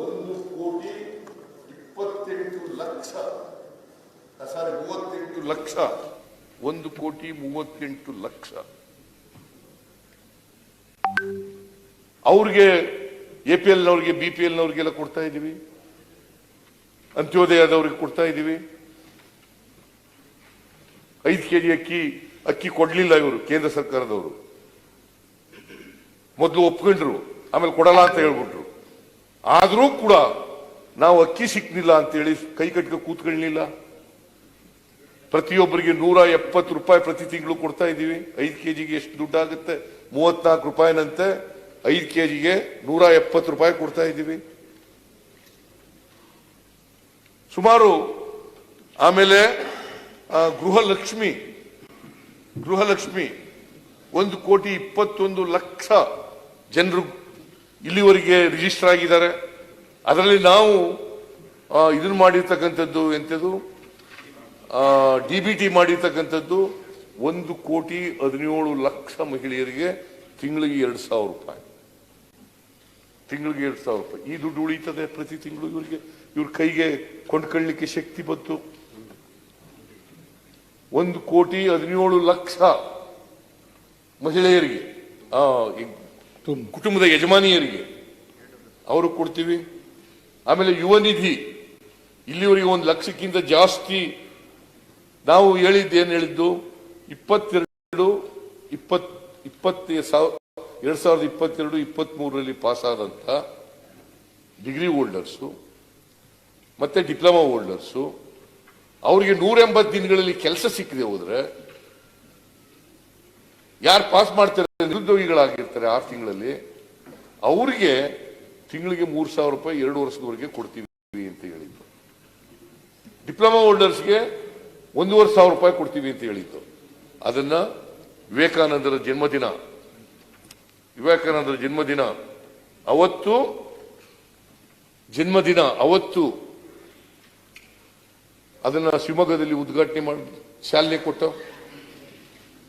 ಒಂದು ಕೋಟಿ, ಇಪ್ಪತ್ತೆಂಟು ಲಕ್ಷ ಮೂವತ್ತೆಂಟು ಲಕ್ಷ, ಒಂದು ಕೋಟಿ ಮೂವತ್ತೆಂಟು ಲಕ್ಷ. ಅವ್ರಿಗೆ ಎ ಪಿ ಎಲ್ನವ್ರಿಗೆ ಬಿ ಕೊಡ್ತಾ ಇದ್ದೀವಿ ಅಂತ್ಯೋದಯದವ್ರಿಗೆ ಕೊಡ್ತಾ ಇದ್ದೀವಿ ಐದು ಕೆ ಜಿ ಅಕ್ಕಿ ಅಕ್ಕಿ ಕೊಡಲಿಲ್ಲ ಇವರು, ಕೇಂದ್ರ ಸರ್ಕಾರದವರು. ಮೊದಲು ಒಪ್ಕೊಂಡ್ರು, ಆಮೇಲೆ ಕೊಡಲ್ಲ ಅಂತ ಹೇಳ್ಬಿಟ್ರು. ಆದರೂ ಕೂಡ ನಾವು ಅಕ್ಕಿ ಸಿಕ್ಕಲಿಲ್ಲ ಅಂತೇಳಿ ಕೈ ಕಟ್ಕ ಕೂತ್ಕೊಳ್ಳಲಿಲ್ಲ ಪ್ರತಿಯೊಬ್ಬರಿಗೆ ನೂರ ಎಪ್ಪತ್ತು ರೂಪಾಯಿ ಪ್ರತಿ ತಿಂಗಳು ಕೊಡ್ತಾ ಇದ್ದೀವಿ. ಐದು ಕೆ ಜಿಗೆ ಎಷ್ಟು ದುಡ್ಡಾಗುತ್ತೆ? ಮೂವತ್ನಾಲ್ಕು ರೂಪಾಯಿನಂತೆ ಐದು ಕೆ ಜಿಗೆ ನೂರ ಎಪ್ಪತ್ತು ರೂಪಾಯಿ ಕೊಡ್ತಾ ಇದ್ದೀವಿ. ಸುಮಾರು ಆಮೇಲೆ ಗೃಹಲಕ್ಷ್ಮಿ ಗೃಹಲಕ್ಷ್ಮಿ, ಒಂದು ಕೋಟಿ ಇಪ್ಪತ್ತೊಂದು ಲಕ್ಷ ಜನರು ಇಲ್ಲಿವರೆಗೆ ರಿಜಿಸ್ಟರ್ ಆಗಿದ್ದಾರೆ. ಅದರಲ್ಲಿ ನಾವು ಇದನ್ನ ಮಾಡಿರ್ತಕ್ಕಂಥದ್ದು ಎಂಥದ್ದು ಡಿ ಬಿ ಟಿ ಮಾಡಿರ್ತಕ್ಕಂಥದ್ದು ಒಂದು ಕೋಟಿ ಹದಿನೇಳು ಲಕ್ಷ ಮಹಿಳೆಯರಿಗೆ ತಿಂಗಳಿಗೆ ಎರಡು ಸಾವಿರ ರೂಪಾಯಿ. ತಿಂಗಳಿಗೆ ಎರಡು ಸಾವಿರ ರೂಪಾಯಿ. ಈ ದುಡ್ಡು ಉಳಿತದೆ ಪ್ರತಿ ತಿಂಗಳು ಇವರಿಗೆ. ಇವ್ರ ಕೈಗೆ ಕೊಂಡ್ಕೊಳ್ಳಲಿಕ್ಕೆ ಶಕ್ತಿ ಬಂತು. ಒಂದು ಕೋಟಿ ಹದಿನೇಳು ಲಕ್ಷ ಮಹಿಳೆಯರಿಗೆ ಕುಟುಂಬದ ಯಜಮಾನಿಯರಿಗೆ ಅವರು ಕೊಡ್ತೀವಿ. ಆಮೇಲೆ ಯುವ ನಿಧಿ ಇಲ್ಲಿವರೆಗೆ ಒಂದು ಲಕ್ಷಕ್ಕಿಂತ ಜಾಸ್ತಿ ನಾವು ಹೇಳಿದ್ದೇನು ಹೇಳಿದ್ದು ಇಪ್ಪತ್ತೆರಡು ಇಪ್ಪತ್ ಇಪ್ಪತ್ತ ಎರಡ್ ಸಾವಿರದ ಇಪ್ಪತ್ತೆರಡು ಇಪ್ಪತ್ತ್ ಮೂರರಲ್ಲಿ ಪಾಸ್ ಆದಂತ ಡಿಗ್ರಿ ಹೋಲ್ಡರ್ಸು ಮತ್ತೆ ಡಿಪ್ಲೊಮಾ ಹೋಲ್ಡರ್ಸು ಅವರಿಗೆ ನೂರ ಎಂಬತ್ತು ದಿನಗಳಲ್ಲಿ ಕೆಲಸ ಸಿಕ್ಕಿದೆ ಹೋದ್ರೆ, ಯಾರು ಪಾಸ್ ಮಾಡ್ತಾರೆ, ನಿರುದ್ಯೋಗಿಗಳಾಗಿರ್ತಾರೆ ಆರು ತಿಂಗಳಲ್ಲಿ, ಅವರಿಗೆ ತಿಂಗಳಿಗೆ ಮೂರು ಸಾವಿರ ರೂಪಾಯಿ ಎರಡು ವರ್ಷದವರೆಗೆ ಕೊಡ್ತೀವಿ ಅಂತ ಹೇಳಿದ್ದು. ಡಿಪ್ಲೊಮಾ ಹೋಲ್ಡರ್ಸ್ಗೆ ಒಂದೂವರೆ ಸಾವಿರ ರೂಪಾಯಿ ಕೊಡ್ತೀವಿ ಅಂತ ಹೇಳಿದ್ದು. ಅದನ್ನ ವಿವೇಕಾನಂದರ ಜನ್ಮದಿನ ವಿವೇಕಾನಂದರ ಜನ್ಮದಿನ, ಅವತ್ತು ಜನ್ಮದಿನ, ಅವತ್ತು ಅದನ್ನ ಶಿವಮೊಗ್ಗದಲ್ಲಿ ಉದ್ಘಾಟನೆ ಮಾಡಿ ಚಾಲನೆ ಕೊಟ್ಟ.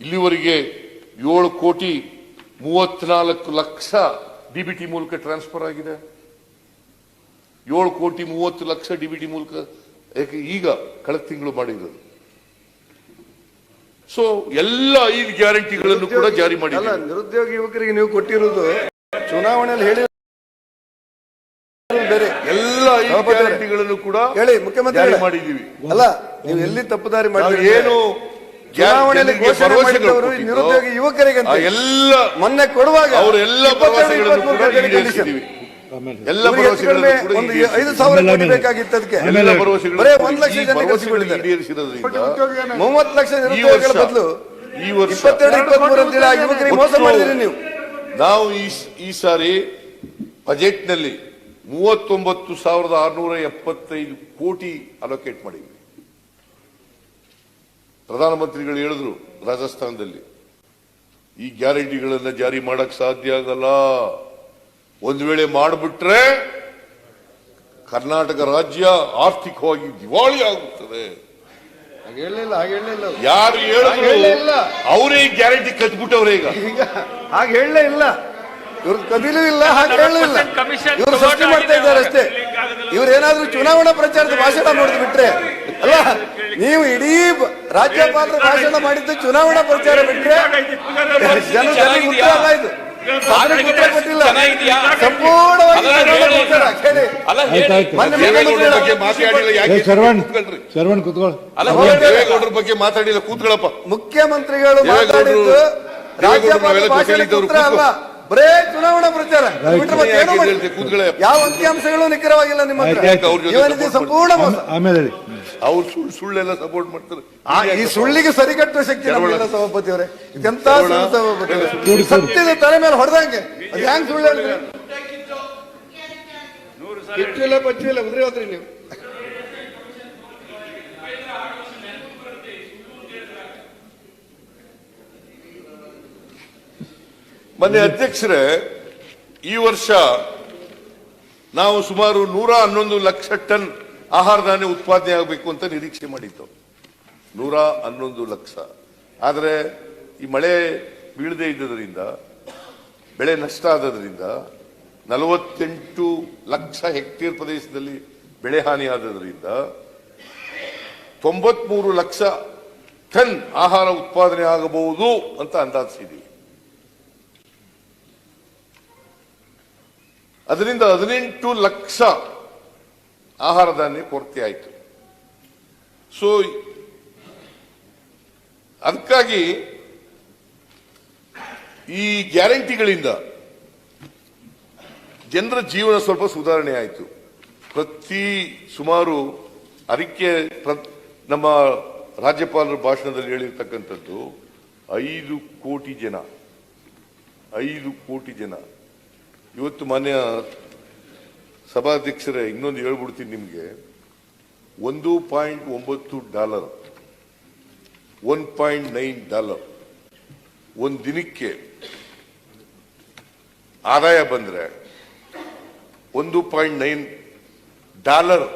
ಇಲ್ಲಿವರೆಗೆ ಏಳು ಕೋಟಿ ಮೂವತ್ನಾಲ್ಕು ಲಕ್ಷ ಡಿಬಿಟಿ ಮೂಲಕ ಟ್ರಾನ್ಸ್ಫರ್ ಆಗಿದೆ. ಏಳು ಕೋಟಿ ಮೂವತ್ತು ಲಕ್ಷ ಡಿಬಿಟಿ ಮೂಲಕ ಯಾಕೆ ಈಗ ಕಳೆದ ತಿಂಗಳು ಮಾಡಿದ್ರು ಸೊ ಎಲ್ಲ ಐದು ಗ್ಯಾರಂಟಿಗಳನ್ನು ಕೂಡ ಜಾರಿ ಮಾಡಿದ್ದೀವಿ. ನಿರುದ್ಯೋಗ ಯುವಕರಿಗೆ ನೀವು ಕೊಟ್ಟಿರುವುದು ಚುನಾವಣೆಯಲ್ಲಿ ಹೇಳಿ ಐದು ಗ್ಯಾರಂಟಿಗಳನ್ನು ಕೂಡ ಹೇಳಿ ಮುಖ್ಯಮಂತ್ರಿ ಮಾಡಿದೀವಿ ಮಾಡಿದ್ದೀವಿ. ಅಲ್ಲ ನೀವು ಎಲ್ಲಿ ತಪ್ಪುದಾರಿ ಮಾಡಿ ಏನು ಚುನಾವಣೆಯಲ್ಲಿ ಘೋಷಣೆ ಭರವಸೆಗಳು ಮಾಡಿದವರು ನಿರುದ್ಯೋಗಿ ಯುವಕರಿಗೆ ಎಲ್ಲ ಮೊನ್ನೆ ಕೊಡುವಾಗ ಅವರೆಲ್ಲ ಎಲ್ಲ ಭರವಸೆಗಳನ್ನು ಎಲ್ಲ ಭರವಸೆಗಳನ್ನು ಕೂಡ ಒಂದು. ಐದು ಸಾವಿರ ಕೋಟಿ ಬೇಕಾಗಿತ್ತು ಅದಕ್ಕೆ. ಎಲ್ಲ ಭರವಸೆಗಳು ಬರೇ ಒಂದ್ ಲಕ್ಷ ಜನ ಜನಕ್ಕೆ ಸಿಕ್ಬಿಟ್ಟಿದ್ದಾರೆ. ಮೂವತ್ತು ಲಕ್ಷ ಈ ನಿರುದ್ಯೋಗಿಗಳ ಬದಲು ಈ ವರ್ಷ ಇಪ್ಪತ್ತೆರಡು ಇಪ್ಪತ್ಮೂರು ಅಂತೇಳಿ ಆ ಯುವಕರಿಗೆ ಮೋಸ ಮಾಡಿದ್ರಿ ಮಾಡಿದಿರಿ ನೀವು. ನಾವು ಈ ಈ ಸಾರಿ ಬಜೆಟ್ನಲ್ಲಿ ಮೂವತ್ತೊಂಬತ್ತು ಸಾವಿರದ ಆರುನೂರ ಎಪ್ಪತ್ತೈದು ಕೋಟಿ ಅಲೋಕೇಟ್ ಮಾಡಿದ್ವಿ. ಪ್ರಧಾನಮಂತ್ರಿಗಳು ಹೇಳಿದ್ರು ರಾಜಸ್ಥಾನದಲ್ಲಿ ಈ ಗ್ಯಾರಂಟಿಗಳನ್ನು ಜಾರಿ ಮಾಡಕ್ ಸಾಧ್ಯ ಆಗಲ್ಲ. ಒಂದು ವೇಳೆ ಮಾಡಿಬಿಟ್ರೆ ಕರ್ನಾಟಕ ರಾಜ್ಯ ಆರ್ಥಿಕವಾಗಿ ದಿವಾಳಿ ಆಗುತ್ತದೆ. ಯಾರು ಹೇಳಿಲ್ಲ ಹೇಳಿದ್ರು ಅವರೇ ಗ್ಯಾರಂಟಿ ಕದ್ಬಿಟ್ಟವ್ರೆ ಈಗ. ಈಗ ಹಾಗೆ ಹೇಳಲೇ ಇಲ್ಲ. ಇವ್ರ ಕದಿಲೂ ಇಲ್ಲ ಹಾಗೆ ಹೇಳಲಿಲ್ಲ ಇವ್ರು ಸೃಷ್ಟಿ ಮಾಡ್ತಾ ಇದ್ದಾರೆ ಅಷ್ಟೇ. ಇವ್ರು ಏನಾದ್ರೂ ಚುನಾವಣಾ ಪ್ರಚಾರದ ಭಾಷಣ ಮಾಡಿದ್ ಬಿಟ್ರೆ ಅಲ್ಲ ನೀವು ಇಡೀ ರಾಜ್ಯಪಾಲರ ಭಾಷಣ ಮಾಡಿದ್ದು ಚುನಾವಣಾ ಪ್ರಚಾರ ಬಿಟ್ರೆ ಜನ ಜನರಿಗೆ ಉತ್ತರ ಅಲ್ಲ ಇದು. ಮುಖ್ಯಮಂತ್ರಿಗಳ- ಮಾತಾಡಿಲ್ಲ ಯಾಕೆ ಏ, ಶರವಣ್ ಕೂತ್ಕೊಳ್ರಿ. ಅಲ್ಲ ದೇವೇಗೌಡರ ಬಗ್ಗೆ ಮಾತಾಡಿಲ್ಲ ಕೂತ್ಕೊಳ್ಳಪ್ಪ ಮುಖ್ಯಮಂತ್ರಿಗಳು ದೇವೇಗೌಡರು- ಮಾತಾಡಿದ್ದು ರಾಜ್ಯಪಾಲ ಭಾಷಣ ಅಲ್ಲ. ಬರೇ ಚುನಾವಣಾ ಪ್ರಚಾರ. ಯಾವ ಅಂಕಿಅಂಶಗಳು ನಿಖರವಾಗಿಲ್ಲ ನಿಮ್ಮ ಸಂಪೂರ್ಣ ಮೋಸ. ಆಮೇಲೆ ಅವ್ರು ಸುಳ್ಳು ಸುಳ್ಳೆಲ್ಲ ಸಪೋರ್ಟ್ ಮಾಡ್ತಾರೆ. ಆ, ಈ ಸುಳ್ಳಿಗೆ ಸರಿಕಟ್ಟುವ ಶಕ್ತಿ ನಮ್ಮಿಲ್ಲ ಸಭಾಪತಿ ಅವರೇ. ಎಂತ ಸಭಾಪತಿ. ಸತ್ಯದ ತಲೆ ಮೇಲೆ ಹೊಡೆದಂಗೆ. ಅದು ಹ್ಯಾಂಗ್ ಸುಳ್ಳು ಇಲ್ಲ ಪಚ್ಚು ಇಲ್ಲ ಉದ್ರಿ ಹೋದ್ರಿ ನೀವು. ಮೊನ್ನೆ ಅಧ್ಯಕ್ಷರೇ, ಈ ವರ್ಷ ನಾವು ಸುಮಾರು ನೂರ ಹನ್ನೊಂದು ಲಕ್ಷ ಟನ್ ಆಹಾರ ಧಾನ್ಯ ಉತ್ಪಾದನೆ ಆಗಬೇಕು ಅಂತ ನಿರೀಕ್ಷೆ ಮಾಡಿತ್ತು ನೂರ ಹನ್ನೊಂದು ಲಕ್ಷ. ಆದರೆ ಈ ಮಳೆ ಬೀಳದೆ ಇದ್ದದರಿಂದ, ಬೆಳೆ ನಷ್ಟ ಆದದರಿಂದ ನಲವತ್ತೆಂಟು ಲಕ್ಷ ಹೆಕ್ಟೇರ್ ಪ್ರದೇಶದಲ್ಲಿ ಬೆಳೆ ಹಾನಿ ಆದದ್ರಿಂದ ತೊಂಬತ್ಮೂರು ಲಕ್ಷ ಟನ್ ಆಹಾರ ಉತ್ಪಾದನೆ ಆಗಬಹುದು ಅಂತ ಅಂದಾಜಿಸಿದ್ದೀವಿ ಅದರಿಂದ ಹದಿನೆಂಟು ಲಕ್ಷ ಆಹಾರ ಧಾನ್ಯ ಕೊರತೆ ಆಯಿತು. ಸೊ ಅದಕ್ಕಾಗಿ ಈ ಗ್ಯಾರಂಟಿಗಳಿಂದ ಜನರ ಜೀವನ ಸ್ವಲ್ಪ ಸುಧಾರಣೆ ಆಯಿತು. ಪ್ರತಿ ಸುಮಾರು ಅದಕ್ಕೆ ನಮ್ಮ ರಾಜ್ಯಪಾಲರ ಭಾಷಣದಲ್ಲಿ ಹೇಳಿರ್ತಕ್ಕಂಥದ್ದು, ಐದು ಕೋಟಿ ಜನ, ಐದು ಕೋಟಿ ಜನ ಇವತ್ತು ಮಾನ್ಯ ಸಭಾಧ್ಯಕ್ಷರೇ ಇನ್ನೊಂದು ಹೇಳ್ಬಿಡ್ತೀನಿ ನಿಮಗೆ. ಒಂದು ಪಾಯಿಂಟ್ ಒಂಬತ್ತು dollar. One point nine dollar. ಒಂದು ದಿನಕ್ಕೆ ಆದಾಯ ಬಂದರೆ ಒಂದು ಪಾಯಿಂಟ್ ನೈನ್ ಡಾಲರ್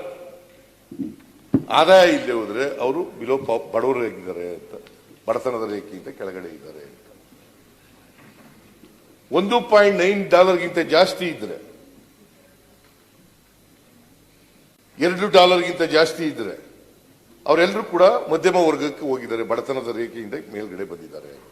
ಆದಾಯ ಇಲ್ಲದೆ ಹೋದರೆ ಅವರು ಬಿಲೋ ಪಾಪ್ ಬಡವರಾಗಿದ್ದಾರೆ ಅಂತ, ಬಡತನದ ರೇಖೆಯಿಂದ ಕೆಳಗಡೆ ಇದ್ದಾರೆ ಅಂತ. ಒಂದು ಪಾಯಿಂಟ್ ನೈನ್ ಡಾಲರ್ಗಿಂತ ಜಾಸ್ತಿ ಇದ್ರೆ, ಎರಡು ಡಾಲರ್ಗಿಂತ ಜಾಸ್ತಿ ಇದ್ರೆ, ಅವರೆಲ್ಲರೂ ಕೂಡ ಮಧ್ಯಮ ವರ್ಗಕ್ಕೆ ಹೋಗಿದ್ದಾರೆ, ಬಡತನದ ರೇಖೆಯಿಂದ ಮೇಲ್ಗಡೆ ಬಂದಿದ್ದಾರೆ.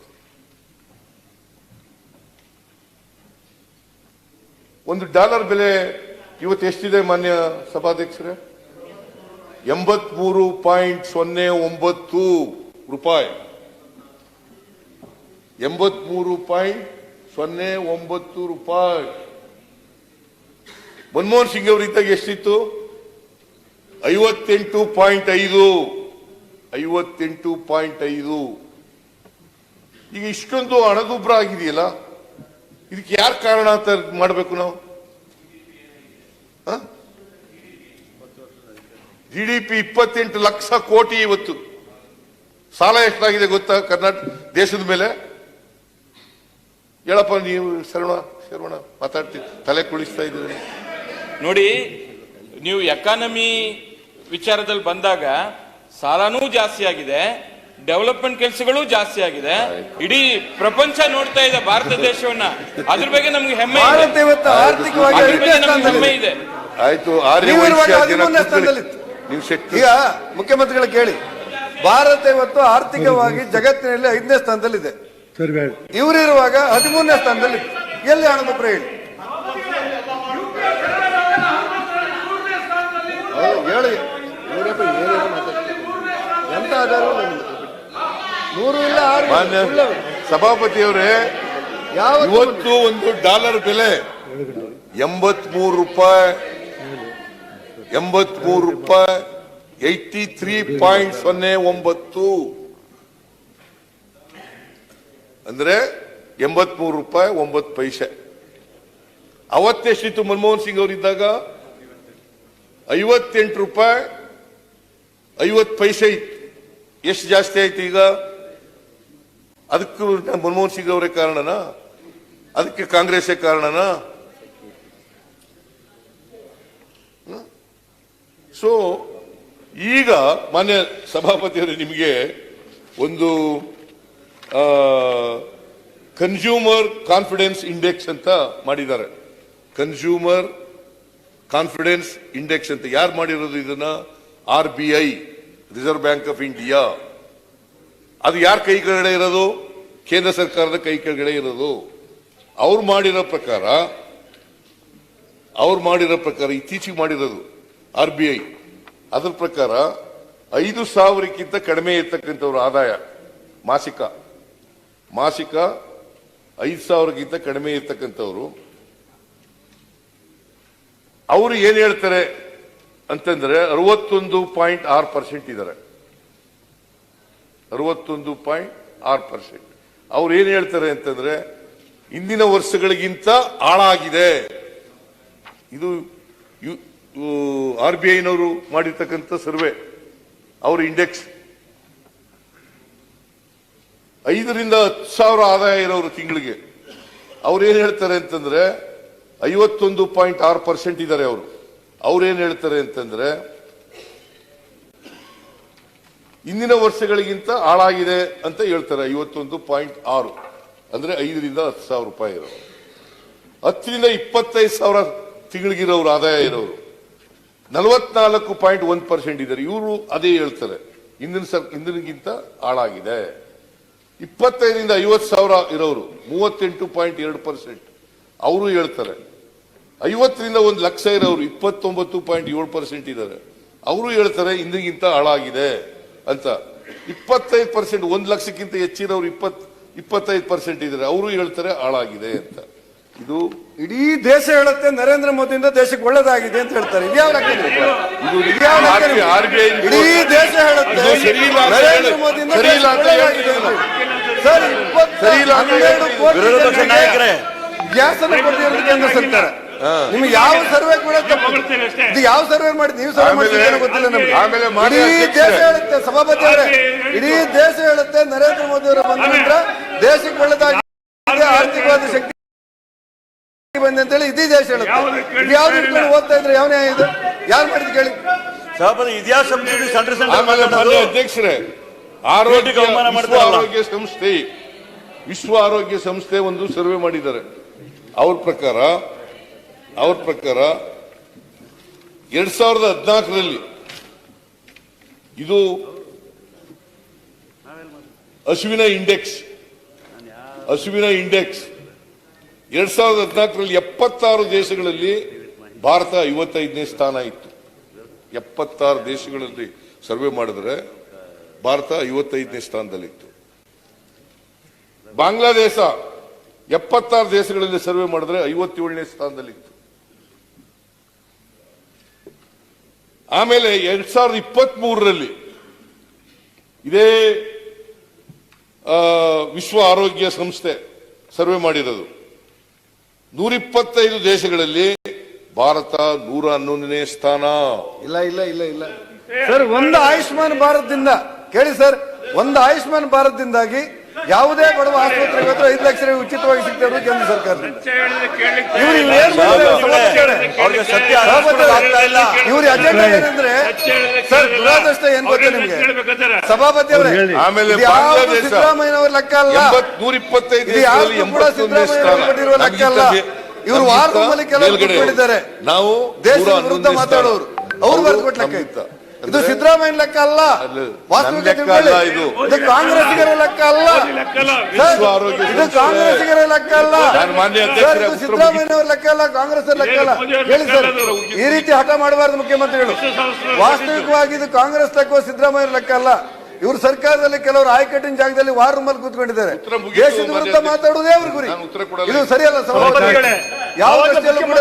ಒಂದು ಡಾಲರ್ ಬೆಲೆ ಇವತ್ತು ಎಷ್ಟಿದೆ ಮಾನ್ಯ ಸಭಾಧ್ಯಕ್ಷರೇ? ಎಂಬತ್ಮೂರು ಪಾಯಿಂಟ್ ಸೊನ್ನೆ ಒಂಬತ್ತು ರೂಪಾಯಿ. ಎಂಬತ್ಮೂರು ಪಾಯಿಂಟ್ ಸೊನ್ನೆ ಒಂಬತ್ತು ರೂಪಾಯಿ. ಮನಮೋಹನ್ ಸಿಂಗ್ ಅವರಿದ್ದಾಗ ಎಷ್ಟಿತ್ತು? ಐವತ್ತೆಂಟು ಪಾಯಿಂಟ್ ಐದು. ಐವತ್ತೆಂಟು ಪಾಯಿಂಟ್ ಐದು. ಈಗ ಇಷ್ಟೊಂದು ಹಣದುಬ್ಬರ ಆಗಿದೆಯಲ್ಲ, ಇದಕ್ಕೆ ಯಾರು ಕಾರಣ ಅಂತ ಮಾಡಬೇಕು ನಾವು? ಜಿ ಡಿ ಪಿ ಇಪ್ಪತ್ತೆಂಟು ಲಕ್ಷ ಕೋಟಿ ಇವತ್ತು. ಸಾಲ ಎಷ್ಟಾಗಿದೆ ಗೊತ್ತಾ ಕರ್ನಾಟಕ ದೇಶದ ಮೇಲೆ? ಹೇಳಪ್ಪ ನೀವು ಶರಣ ಶರವಣ ಮಾತಾಡ್ತೀವಿ ತಲೆ ಕುಳಿಸ್ತಾ ಇದ್ದೀರಿ. ನೋಡಿ ನೀವು ಎಕಾನಮಿ ವಿಚಾರದಲ್ಲಿ ಬಂದಾಗ ಸಾಲನೂ ಜಾಸ್ತಿ ಆಗಿದೆ ಡೆವಲಪ್ಮೆಂಟ್ ಕೆಲಸಗಳು ಜಾಸ್ತಿ ಆಗಿದೆ. ಇಡೀ ಪ್ರಪಂಚ ನೋಡ್ತಾ ಇದೆ ಭಾರತ ದೇಶವನ್ನ. ಅದ್ರ ಬಗ್ಗೆ ನಮ್ಗೆ ಹೆಮ್ಮೆ ಹೆಮ್ಮೆ ಸ್ಥಾನದಲ್ಲಿದೆ. ಇದೆ. ಆಯ್ತು ಈಗ ಮುಖ್ಯಮಂತ್ರಿಗಳು ಕೇಳಿ ಭಾರತ ಇವತ್ತು ಆರ್ಥಿಕವಾಗಿ ಜಗತ್ತಿನಲ್ಲಿ ಐದನೇ ಸ್ಥಾನದಲ್ಲಿದೆ. ಇವರಿರುವಾಗ ಹದಿಮೂರನೇ ಸ್ಥಾನದಲ್ಲಿ ಎಲ್ಲಿ ಹಣದುಬ್ಬರ ಹೇಳಿ. ಹೇಳಿ. ಎಂತ ಆಧಾರ ನೂರು ಇಲ್ಲ. ಮಾನ್ಯ. ಸಭಾಪತಿಯವರೇ ಯಾವ ಇವತ್ತು ಒಂದು? ಡಾಲರ್ ಬೆಲೆ. ಎಂಬತ್ಮೂರು ರೂಪಾಯಿ. ಎಂಬತ್ಮೂರು ರೂಪಾಯಿ. ಏಯ್ಟಿ ತ್ರೀ ಪಾಯಿಂಟ್ ಸೊನ್ನೆ ಒಂಬತ್ತು. ಅಂದ್ರೆ ಎಂಬತ್ಮೂರು ರೂಪಾಯಿ, ಒಂಬತ್ತು ಪೈಸೆ. ಅವತ್ತೆಷ್ಟಿತ್ತು ಮನಮೋಹನ್ ಸಿಂಗ್ ಅವರಿದ್ದಾಗ ಐವತ್ತೆಂಟು ರೂಪಾಯಿ, ಐವತ್ತು ಪೈಸೆ ಇತ್ತು. ಎಷ್ಟು ಜಾಸ್ತಿ ಆಯ್ತು ಈಗ? ಅದಕ್ಕೂ ಮನಮೋಹನ್ ಸಿಂಗ್ ಅವರೇ ಕಾರಣನಾ? ಅದಕ್ಕೆ ಕಾಂಗ್ರೆಸ್ಸೇ ಕಾರಣನಾ? ಸೊ ಈಗ ಮಾನ್ಯ ಸಭಾಪತಿಯವರು ನಿಮಗೆ ಒಂದು ಕನ್ಸ್ಯೂಮರ್ ಕಾನ್ಫಿಡೆನ್ಸ್ ಇಂಡೆಕ್ಸ್ ಅಂತ ಮಾಡಿದ್ದಾರೆ. ಕನ್ಸ್ಯೂಮರ್ ಕಾನ್ಫಿಡೆನ್ಸ್ ಇಂಡೆಕ್ಸ್ ಅಂತ ಯಾರು ಮಾಡಿರೋದು ಇದನ್ನ? R B I reserve bank of India ಅದು ಯಾರ ಕೈ ಕೆಳಗಡೆ ಇರೋದು? ಕೇಂದ್ರ ಸರ್ಕಾರದ ಕೈ ಕೆಳಗಡೆ ಇರೋದು. ಅವ್ರು ಮಾಡಿರೋ ಪ್ರಕಾರ, ಅವ್ರು ಮಾಡಿರೋ ಪ್ರಕಾರ ಇತ್ತೀಚೆಗೆ ಮಾಡಿರೋದು ಆರ್ ಬಿ ಐ ಅದ್ರ ಪ್ರಕಾರ ಐದು ಸಾವಿರಕ್ಕಿಂತ ಕಡಿಮೆ ಇರ್ತಕ್ಕಂಥವ್ರ ಆದಾಯ, ಮಾಸಿಕ. ಮಾಸಿಕ ಐದು ಸಾವಿರಕ್ಕಿಂತ ಕಡಿಮೆ ಇರ್ತಕ್ಕಂಥವ್ರು. ಅವರು ಏನ್ ಹೇಳ್ತಾರೆ ಅಂತಂದ್ರೆ ಅರವತ್ತೊಂದು ಪಾಯಿಂಟ್ ಆರು ಪರ್ಸೆಂಟ್ ಇದ್ದಾರೆ ಅರವತ್ತೊಂದು ಪಾಯಿಂಟ್ ಆರು ಪರ್ಸೆಂಟ್. ಅವ್ರು ಏನ್ ಹೇಳ್ತಾರೆ ಅಂತಂದ್ರೆ ಇಂದಿನ ವರ್ಷಗಳಿಗಿಂತ ಆಳಾಗಿದೆ ಇದು ಆರ್ ಬಿ ಐನವರು ಮಾಡಿರ್ತಕ್ಕಂಥ ಸರ್ವೆ. ಅವ್ರ ಇಂಡೆಕ್ಸ್ ಐದರಿಂದ ಹತ್ತು ಸಾವಿರ ಆದಾಯ ಇರೋರು ತಿಂಗಳಿಗೆ. ಅವ್ರು ಏನ್ ಹೇಳ್ತಾರೆ ಅಂತಂದ್ರೆ, ಐವತ್ತೊಂದು ಪಾಯಿಂಟ್ ಆರು ಪರ್ಸೆಂಟ್ ಇದ್ದಾರೆ ಅವರು. ಅವ್ರು ಏನ್ ಹೇಳ್ತಾರೆ ಅಂತಂದ್ರೆ, ಇಂದಿನ ವರ್ಷಗಳಿಗಿಂತ ಹಾಳಾಗಿದೆ ಅಂತ ಹೇಳ್ತಾರೆ, ಐವತ್ತೊಂದು ಪಾಯಿಂಟ್ ಆರು. ಅಂದ್ರೆ ಐದರಿಂದ ಹತ್ತು ಸಾವಿರ ರೂಪಾಯಿ ಇರೋರು. ಹತ್ತರಿಂದ ಇಪ್ಪತ್ತೈದು ಸಾವಿರ ತಿಂಗಳಿಗಿರೋರು ಆದಾಯ ಇರೋರು. ನಲವತ್ನಾಲ್ಕು ಪಾಯಿಂಟ್ ಒಂದು ಪರ್ಸೆಂಟ್ ಇದ್ದಾರೆ ಇವರು ಅದೇ ಹೇಳ್ತಾರೆ, ಇಂದಿನ ಸರ್, ಇಂದಿನಗಿಂತ ಹಾಳಾಗಿದೆ. ಇಪ್ಪತ್ತೈದರಿಂದ ಐವತ್ತು ಸಾವಿರ ಇರೋರು, ಮೂವತ್ತೆಂಟು ಪಾಯಿಂಟ್ ಎರಡು ಪರ್ಸೆಂಟ್. ಅವರು ಹೇಳ್ತಾರೆ, ಐವತ್ತರಿಂದ ಒಂದು ಲಕ್ಷ ಇರೋರು, ಇಪ್ಪತ್ತೊಂಬತ್ತು ಪಾಯಿಂಟ್ ಏಳು ಪರ್ಸೆಂಟ್ ಇದ್ದಾರೆ. ಅವರು ಹೇಳ್ತಾರೆ, ಇಂದಿಗಿಂತ ಹಾಳಾಗಿದೆ ಅಂತ. ಇಪ್ಪತ್ತೈದು ಪರ್ಸೆಂಟ್, ಒಂದು ಲಕ್ಷಕ್ಕಿಂತ ಹೆಚ್ಚಿರೋರು ಇಪ್ಪತ್ತು, ಇಪ್ಪತ್ತೈದು ಪರ್ಸೆಂಟ್ ಇದ್ದಾರೆ. ಅವರು ಹೇಳ್ತಾರೆ, ಹಾಳಾಗಿದೆ ಅಂತ. ಇದು ಇಡೀ ದೇಶ ಹೇಳುತ್ತೆ ನರೇಂದ್ರ ಮೋದಿಯಿಂದ ದೇಶಕ್ಕೆ ಒಳ್ಳೇದಾಗಿದೆ ಅಂತ ಹೇಳ್ತಾರೆ. ಇದ್ಯಾವ ಇಡೀ ದೇಶ ಹೇಳುತ್ತೆ ಇದು ಸರಿ ಇಲ್ಲ ನರೇಂದ್ರ ಮೋದಿಯಿಂದ ಸರಿ ಹನ್ನೆರಡು ಕೋಟಿ. ಗ್ಯಾಸ್ ಅನ್ನು ಕೊಟ್ಟಿರೋದು ಕೇಂದ್ರ ಸರ್ಕಾರ. ನಿಮ್ಗೆ ಯಾವ ಸರ್ವೆ ಕೂಡ ಇದು ಯಾವ ಸರ್ವೆ ಮಾಡಿ ನೀವು ಸರ್ವೆ ಮಾಡಿದ್ರೆ ಗೊತ್ತಿಲ್ಲ ನಮ್ಗೆ. ಆಮೇಲೆ ಇಡೀ ದೇಶ ಹೇಳುತ್ತೆ ಸಭಾಪತಿ ಅವರೇ. ಇಡೀ ದೇಶ ಹೇಳುತ್ತೆ ನರೇಂದ್ರ ಮೋದಿ ಅವರ ಬಂದ ನಂತರ ದೇಶಕ್ಕೆ ಶಕ್ತಿ ಬಂದೆ ಅಂತೇಳಿ ಇದೇ ದೇಶ ಹೇಳುತ್ತೆ. ಯಾವ್ದು ಇಟ್ಕೊಂಡು ಓದ್ತಾ ಇದ್ರೆ? ಯಾವ ನ್ಯಾಯ ಇದು? ಯಾರು ಮಾಡಿದ್ ಕೇಳಿ. ಸಭಾಪತಿ ಇತಿಹಾಸ ಅಧ್ಯಕ್ಷರೇ ಆರೋಗ್ಯ. ಆರೋಗ್ಯ ಸಂಸ್ಥೆ ವಿಶ್ವ ಆರೋಗ್ಯ ಸಂಸ್ಥೆ ಒಂದು ಸರ್ವೆ ಮಾಡಿದ್ದಾರೆ. ಅವ್ರ ಪ್ರಕಾರ ಅವ್ರ ಪ್ರಕಾರ ಎರಡ್ ಸಾವಿರದ ಹದಿನಾಲ್ಕರಲ್ಲಿ ಇದು ಹಸುವಿನ ಇಂಡೆಕ್ಸ್ ಹಸುವಿನ ಇಂಡೆಕ್ಸ್ ಎರಡ್ ಸಾವಿರದ ಹದಿನಾಲ್ಕರಲ್ಲಿ ಎಪ್ಪತ್ತಾರು ದೇಶಗಳಲ್ಲಿ ಭಾರತ ಐವತ್ತೈದನೇ ಸ್ಥಾನ ಇತ್ತು. ಎಪ್ಪತ್ತಾರು ದೇಶಗಳಲ್ಲಿ ಸರ್ವೆ ಮಾಡಿದ್ರೆ ಭಾರತ ಐವತ್ತೈದನೇ ಸ್ಥಾನದಲ್ಲಿತ್ತು. ಬಾಂಗ್ಲಾದೇಶ ಎಪ್ಪತ್ತಾರು ದೇಶಗಳಲ್ಲಿ ಸರ್ವೆ ಮಾಡಿದ್ರೆ ಐವತ್ತೇಳನೇ ಸ್ಥಾನದಲ್ಲಿತ್ತು. ಆಮೇಲೆ ಎರಡ್ ಸಾವಿರದ ಇಪ್ಪತ್ತ್ ಮೂರರಲ್ಲಿ ಇದೇ ವಿಶ್ವ ಆರೋಗ್ಯ ಸಂಸ್ಥೆ ಸರ್ವೆ ಮಾಡಿರೋದು. ನೂರಿಪ್ಪತ್ತೈದು ದೇಶಗಳಲ್ಲಿ ಭಾರತ ನೂರ ಹನ್ನೊಂದನೇ ಸ್ಥಾನ. ಇಲ್ಲ ಇಲ್ಲ ಇಲ್ಲ ಇಲ್ಲ. ಸರ್, ಒಂದು ಆಯುಷ್ಮಾನ್ ಭಾರತದಿಂದ, ಕೇಳಿ ಸರ್, ಒಂದು ಆಯುಷ್ಮಾನ್ ಭಾರತದಿಂದಾಗಿ ಯಾವುದೇ ಬಡವ ಆಸ್ಪತ್ರೆಗೆ ಹೋದ್ರೆ ಐದು ಲಕ್ಷ ರೂಪಾಯಿ ಉಚಿತವಾಗಿ ಸಿಗ್ತಾ ಇರೋದು ಕೇಂದ್ರ ಸರ್ಕಾರ. ಇವ್ರು ಏನ್ ಮಾಡಿದ್ದಾರೆ ಸಭಾಪತಿ ಅವರೇ? ಅವ್ರಿಗೆ ಸತ್ಯ ಸಭಾಪತಿ ಇಲ್ಲ. ಇವ್ರ ಅಜೆಂಡಾ ಏನಂದ್ರೆ ಸರ್ ದುರಾದೃಷ್ಟ ಏನ್ ಗೊತ್ತಾ ನಿಮ್ಗೆ? ಸಭಾಪತಿ ಅವರೇ ಆಮೇಲೆ ಸಿದ್ದರಾಮಯ್ಯನವರ ಲೆಕ್ಕ ಅಲ್ಲ? ನೂರ ಇಪ್ಪತ್ತೈದು ಕೂಡ ಸಿದ್ದರಾಮಯ್ಯ ಲೆಕ್ಕ ಅಲ್ಲ. ಇವರು ಇವ್ರು ನಮ್ಗಿಂತ ವಾರ್ ರೂಮಲ್ಲಿ ಕೆಲವರು ನಾವು ದೇಶದ ವಿರುದ್ಧ ಮಾತಾಡೋರು. ಅವ್ರು ಇತ್ತು ಕೊಟ್ಟ ಲೆಕ್ಕ ನಮ್ಗಿಂತ. ಇದು ಸಿದ್ದರಾಮಯ್ಯ ಲೆಕ್ಕ ಅಲ್ಲ ಅಲ್ಲ. ಅಲ್ಲ ಇದು. ಕಾಂಗ್ರೆಸ್ಗರ ಕಾಂಗ್ರೆಸ್ಸಿಗರ ಲೆಕ್ಕ ಅಲ್ಲ ಇದು ಕಾಂಗ್ರೆಸ್ಗರ ಕಾಂಗ್ರೆಸ್ಸಿಗರ ಲೆಕ್ಕ ಅಲ್ಲ ಸಿದ್ದರಾಮಯ್ಯವ್ರ ಸಿದ್ದರಾಮಯ್ಯನವರ ಲೆಕ್ಕ ಅಲ್ಲ ಕಾಂಗ್ರೆಸ್ ಲೆಕ್ಕ ಅಲ್ಲ ಹೇಳಿ ಸರ್ ಈ ರೀತಿ ಹಠ ಮಾಡಬಾರ್ದು ಮುಖ್ಯಮಂತ್ರಿಗಳು ವಾಸ್ತವಿಕವಾಗಿ ಇದು ಕಾಂಗ್ರೆಸ್ ಲೆಕ್ಕ ಸಿದ್ದರಾಮಯ್ಯ ಲೆಕ್ಕ ಅಲ್ಲ ಇವರು ಸರ್ಕಾರದಲ್ಲಿ ಕೆಲವರು ಆಯ್ಕಟ್ಟಿನ ಜಾಗದಲ್ಲಿ ವಾರ್ ರೂಮಲ್ಲಿ ಕೂತ್ಕೊಂಡಿದ್ದಾರೆ ಉತ್ತರ ಮುಗೀತು, ದೇಶದ ವಿರುದ್ಧ ಮಾತಾಡುವುದೇ ಅವ್ರ ಗುರಿ. ಇದು ಸರಿಯಲ್ಲ ಸಭಾಪತಿಗಳೇ ಯಾವ ದೃಷ್ಟಿಯಲ್ಲೂ ಕೂಡ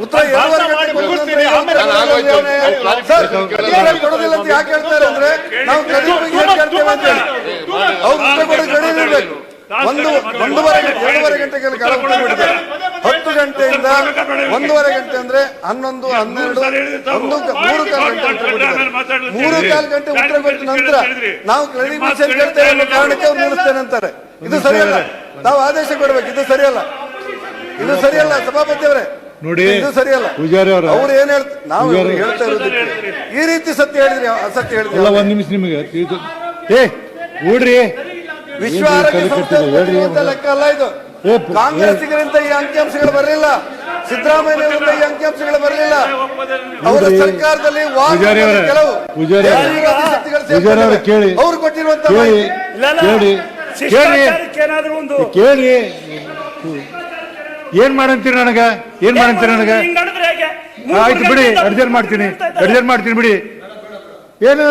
ಉತ್ತರ ಕೊಡೋದಿಲ್ಲ ಅಂತ ಯಾಕೆ ಹೇಳ್ತಾರೆ ಅಂದ್ರೆ ನಾವು ಕೇಳ್ತೇವೆ ಅಂತ ಹೇಳಿ ಅವ್ರು ಉತ್ತರ ಕೊಡೋದು ಕಡಿಮೆ ಒಂದು ಒಂದೂವರೆ ಎರಡೂವರೆ ಗಂಟೆಗೆ ಕೊಟ್ಟಿದ್ದಾರೆ ಹತ್ತು ಗಂಟೆಯಿಂದ ಒಂದೂವರೆ ಗಂಟೆ ಅಂದ್ರೆ ಹನ್ನೊಂದು ಹನ್ನೆರಡು ಒಂದು ಮೂರು ಕಾಲು ಗಂಟೆ ಮೂರು ಕಾಲು ಗಂಟೆ ಉತ್ತರ ಕೊಟ್ಟ ನಂತರ ನಾವು ಕ್ಲಾರಿಫಿಕೇಶನ್ ಕೇಳ್ತೇವೆ ಅನ್ನೋ ಕಾರಣಕ್ಕೆ ಅವ್ರು ನಿಲ್ಲಿಸ್ತೇನೆ ಅಂತಾರೆ ಇದು ಸರಿಯಲ್ಲ ನಾವು ಆದೇಶ ಕೊಡ್ಬೇಕು ಇದು ಸರಿಯಲ್ಲ ಇದು ಸರಿಯಲ್ಲ ಸಭಾಪತಿ ಅವರೇ. ನೋಡಿ, ಇದು ಸರಿಯಲ್ಲ. ಪೂಜಾರಿ ಅವರೇ. ಅವ್ರು ಏನ್ ಹೇಳ್ತಾರೆ ನಾವು ಇವ್ರಿಗೆ ಹೇಳ್ತಾ ಇರೋದು ಈ ರೀತಿ ಸತ್ಯ ಹೇಳಿದ್ರಿ ಅಸತ್ಯ ಎಲ್ಲ ಹೇಳಿದ್ರಿ ಒಂದ್ ನಿಮಿಷ ನಿಮಗೆ ಏ ಓಡ್ರಿ. ವಿಶ್ವ ಆರೋಗ್ಯ ಸಂಸ್ಥೆ? ಹೇಳ್ರಿ. ಕೊಟ್ಟಿರುವಂತ ಲೆಕ್ಕ ಅಲ್ಲ ಇದು. ಏ, ಪ- ಕಾಂಗ್ರೆಸ್ಸಿಗರಿಂದ ಈ ಅಂಕಿಅಂಶಗಳು ಬರಲಿಲ್ಲ. ಸಿದ್ದರಾಮಯ್ಯನವರಿಂದ ಈ ಅಂಕಿಅಂಶಗಳು ಬರಲಿಲ್ಲ. ಅವರ ಸರ್ಕಾರದಲ್ಲಿ ವಾದ ಪೂಜಾರಿ ಅವರೇ, ಕೆಲವು ಪೂಜಾರಿ ಅವರೇ, ದೇಶವಿರೋಧಿ ಶಕ್ತಿಗಳು ಪೂಜಾರಿ ಅವರೇ ಕೇಳಿ. ಸೇರ್ಕೊಂಡಿವೆ. ಅವ್ರು ಕೊಟ್ಟಿರುವಂತ ಕೇಳಿ. ಮಾಹಿತಿ. ಕೇಳಿ. ಕೇಳಿ. ಏನಾದ್ರೂ ಒಂದು ಕೇಳಿ. ಏನ್ ಮಾಡಂತೀರಿ ನನಗೆ? ಏನ್ ಮಾಡಂತೀರಿ ನನಗೆ? ಆಯ್ತು ಬಿಡಿ ಅರ್ಜೆಂಟ್ ಮಾಡ್ತೀನಿ ಅರ್ಜೆಂಟ್ ಮಾಡ್ತೀನಿ ಬಿಡಿ. ಏನು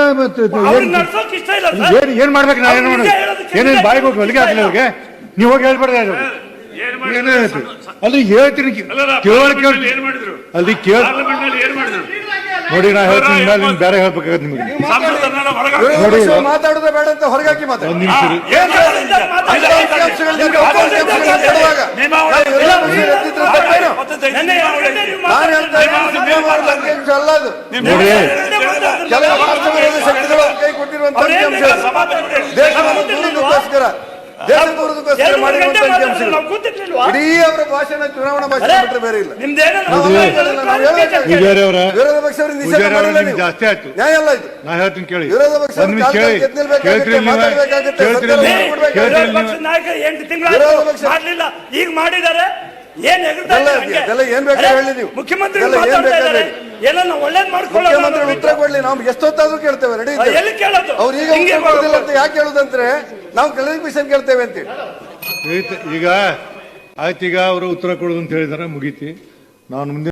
ಏನ್. ಏನ್ ಮಾಡ್ಬೇಕು ನಾ ಏನು ಹೇಳೋದಕ್ಕೆ ಏನೇನ್. ಬಾಯಿಗೆ ಹೋಗಿ ಹೊಲಿಗೆ ಹಾಕಲಿ ಅವ್ರಿಗೆ? ನೀವು ಹೋಗಿ ಹೇಳ್ಬಾರ್ದು ಅದು. ಏನ್ ಅಲ್ಲಿ ಹೇಳ್ತೀನಿ ಕೇಳಿ ಕೇಳಿ ಅಲ್ಲಿ ಕೇಳಿ ನೋಡಿ ನಾ ಹೇಳ್ತೀನಿ ಮೇಲೆ ನಿಮ್ಗೆ ಬೇರೆ ಹೇಳ್ಬೇಕಾಗತ್ತೆ ನಿಮಗೆ. ಹೊರಗೆ ನೋಡಿ. ಮಾತಾಡೋದು ಬೇಡ ಅಂತ ಹೊರಗಾಕಿ ಮಾತಾಡಿ. ಒಂದ್ ನಿಮಿಷ. ಏನ್ ನಾನು ಹೇಳ್ತಾ ಇದ್ದೀನಿ ಅಲ್ಲ ಅದು ನೋಡಿ. ಕೆಲವು ಶಕ್ತಿಗಳು ಕೈ ಕೊಟ್ಟಿರುವಂತ ದೇಶವನ್ನು ದೂರದಕ್ಕೋಸ್ಕರ ದೇಶ ದೂರದಕ್ಕೋಸ್ಕರ ಬಿಟ್ರೆ ಎರಡು ಮೂರು ಗಂಟೆ ಮಾಡಿರುವಂತ ಅಂಕಿಅಂಶಗಳು. ಇಡೀ ಅವರ ಭಾಷಣ ಚುನಾವಣಾ ಭಾಷಣ ಬೇರೆ ಇಲ್ಲ. ವಿರೋಧ ಪಕ್ಷವರು ನಿಷೇಧ ಪೂಜಾರಿ ಅವರ ಮಾಡಿಲ್ಲ ನೀವು. ಜಾಸ್ತಿ ಆಯ್ತು. ನ್ಯಾಯ ಅಲ್ಲ ಇದು. ನಾ ಹೇಳ್ತೀನಿ ಕೇಳಿ. ವಿರೋಧ ಪಕ್ಷ ಒಂದ್ ನಿಮಿಷ ಕೇಳಿ. ಕೇಳ್ತೀರಿ ನೀವು ಮಾತಾಡ್ಬೇಕಾಗುತ್ತೆ, ಕೇಳ್ತೀರಿ ಸರ್ಕಾರ ನೀವು ಕೊಡ್ಬೇಕಾಗುತ್ತೆ. ಕೇಳ್ತೀರಿ ನೀವು ಪಕ್ಷದ ಎಂಟು ತಿಂಗಳು ವಿರೋಧ ಪಕ್ಷ- ಮಾಡ್ಲಿಲ್ಲ. ಈಗ ಮಾಡಿದ್ದಾರೆ. ಏನ್ ಬೇಕಾದ್ರೂ ಹೇಳಿ ನೀವು. ಮುಖ್ಯಮಂತ್ರಿ ಇದೆಲ್ಲ ಏನ್ ಮಾತಾಡ್ತಾ ಇದ್ದಾರೆ? ಏನನ್ನ ಒಳ್ಳೇದ್ ಮಾಡ್ಕೊಳ್ಳೋದು ಮುಖ್ಯಮಂತ್ರಿ ಉತ್ತರ ಕೊಡ್ಲಿ ನಾವು ಎಷ್ಟೊತ್ತಾದ್ರೂ ಕೇಳ್ತೇವೆ ರೆಡಿ ಆ, ಎಲ್ಲಿ ಕೇಳೋದು? ಅವ್ರು ಈಗ ಉತ್ತರ ಕೊಡೋದಿಲ್ಲ ಅಂತ ಯಾಕೆ ಹೇಳುದಂದ್ರೆ ನಾವು ಕ್ಲಾರಿಫಿಕೇಶನ್ ಕೇಳ್ತೇವೆ ಅಂತ ಈಗ ಆಯ್ತು ಈಗ ಅವರು ಉತ್ತರ ಕೊಡೋದು ಅಂತ ಹೇಳಿದಾರೆ ಮುಗೀತಿ. ನಾನು ಮುಂದೆ